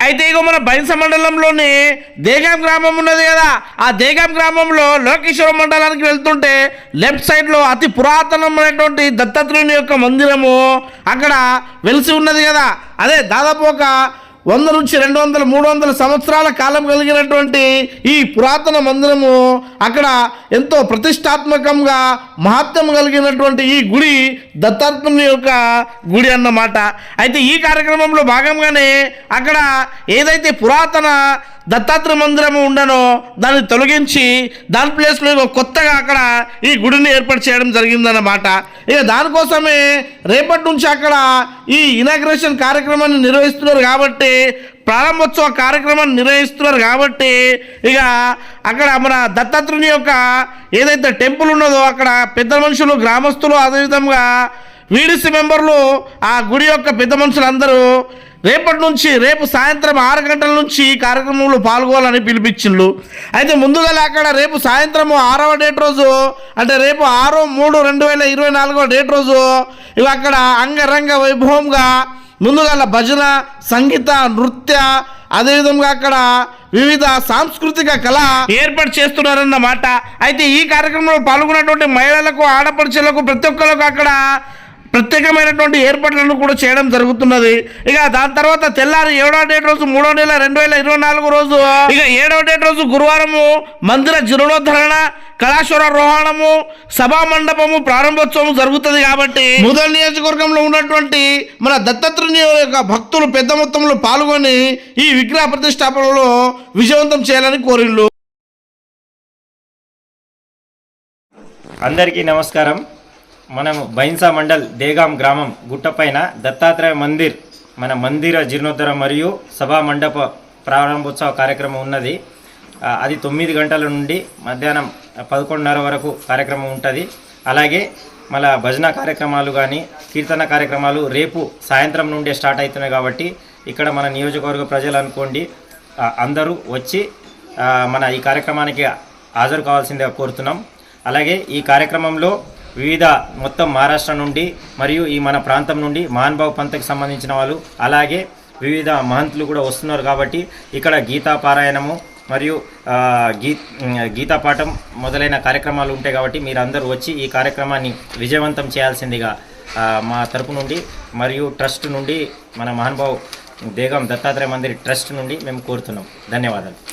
అయితే ఇక మన బైన్స మండలంలోని దేగాం గ్రామం ఉన్నది కదా. ఆ దేగాం గ్రామంలో లోకేశ్వర మండలానికి వెళ్తుంటే లెఫ్ట్ సైడ్లో అతి పురాతనమైనటువంటి దత్తాత్రేయుని యొక్క మందిరము అక్కడ వెలిసి ఉన్నది కదా. అదే దాదాపు ఒక వంద నుంచి రెండు వందల మూడు వందల సంవత్సరాల కాలం కలిగినటువంటి ఈ పురాతన మందిరము అక్కడ ఎంతో ప్రతిష్టాత్మకంగా మహత్వం కలిగినటువంటి ఈ గుడి దత్తాత్మని యొక్క గుడి అన్నమాట. అయితే ఈ కార్యక్రమంలో భాగంగానే అక్కడ ఏదైతే పురాతన దత్తాత్రేయ మందిరం ఉండనో దాన్ని తొలగించి దాని ప్లేస్లో కొత్తగా అక్కడ ఈ గుడిని ఏర్పాటు చేయడం జరిగిందన్నమాట. ఇక దానికోసమే రేపటి నుంచి అక్కడ ఈ ఇనాగ్రేషన్ కార్యక్రమాన్ని నిర్వహిస్తున్నారు కాబట్టి ప్రారంభోత్సవ కార్యక్రమాన్ని నిర్వహిస్తున్నారు కాబట్టి ఇక అక్కడ మన దత్తాత్రేయుని యొక్క ఏదైతే టెంపుల్ ఉన్నదో అక్కడ పెద్ద మనుషులు గ్రామస్తులు అదేవిధంగా వీడిసి మెంబర్లు ఆ గుడి యొక్క పెద్ద మనుషులందరూ రేపటి నుంచి రేపు సాయంత్రం ఆరు గంటల నుంచి ఈ కార్యక్రమంలో పాల్గొనాలని పిలిపించిండ్రు. అయితే ముందుగా అక్కడ రేపు సాయంత్రం ఆరవ డేట్ రోజు అంటే రేపు ఆరో మూడు రెండు వేల ఇరవై నాలుగవ డేట్ రోజు ఇవి అక్కడ అంగరంగ వైభవంగా ముందుగా భజన సంగీత నృత్య అదేవిధంగా అక్కడ వివిధ సాంస్కృతిక కళ ఏర్పాటు చేస్తున్నారన్నమాట అయితే ఈ కార్యక్రమంలో పాల్గొన్నటువంటి మహిళలకు ఆడపడుచులకు ప్రతి ఒక్కరికి అక్కడ ప్రత్యేకమైనటువంటి ఏర్పాట్లను కూడా చేయడం జరుగుతున్నది. ఇక దాని తర్వాత తెల్లారి ఏడో డేట్ రోజు మూడో నెల రెండు వేల ఇరవై నాలుగు రోజు ఇక ఏడో డేట్ రోజు గురువారము మందిర జీర్ణోద్ధరణ కళాశ్వర రోహణము సభా మండపము ప్రారంభోత్సవం జరుగుతుంది కాబట్టి ముదల్ నియోజకవర్గంలో ఉన్నటువంటి మన దత్తాత్రేయ యొక్క భక్తులు పెద్ద మొత్తంలో పాల్గొని ఈ విగ్రహ ప్రతిష్టాపనలో విజయవంతం చేయాలని కోరిళ్ళు అందరికీ నమస్కారం. మనము బైన్సా మండల్ దేగాం గ్రామం గుట్టపైన దత్తాత్రేయ మందిర్ మన మందిర జీర్ణోద్ధర మరియు సభా మండప ప్రారంభోత్సవ కార్యక్రమం ఉన్నది. అది తొమ్మిది గంటల నుండి మధ్యాహ్నం పదకొండున్నర వరకు కార్యక్రమం ఉంటుంది. అలాగే మళ్ళా భజన కార్యక్రమాలు కానీ కీర్తన కార్యక్రమాలు రేపు సాయంత్రం నుండే స్టార్ట్ అవుతున్నాయి కాబట్టి ఇక్కడ మన నియోజకవర్గ ప్రజలు అనుకోండి అందరూ వచ్చి మన ఈ కార్యక్రమానికి హాజరు కావాల్సిందిగా కోరుతున్నాం. అలాగే ఈ కార్యక్రమంలో వివిధ మొత్తం మహారాష్ట్ర నుండి మరియు ఈ మన ప్రాంతం నుండి మహానుభావ్ పంత్కి సంబంధించిన వాళ్ళు అలాగే వివిధ మహంతులు కూడా వస్తున్నారు కాబట్టి ఇక్కడ గీతా పారాయణము మరియు గీ గీతా పాఠం మొదలైన కార్యక్రమాలు ఉంటాయి కాబట్టి మీరు అందరూ వచ్చి ఈ కార్యక్రమాన్ని విజయవంతం చేయాల్సిందిగా మా తరపు నుండి మరియు ట్రస్ట్ నుండి మన మహానుభావ్ దేగం దత్తాత్రేయ మందిర్ ట్రస్ట్ నుండి మేము కోరుతున్నాం. ధన్యవాదాలు.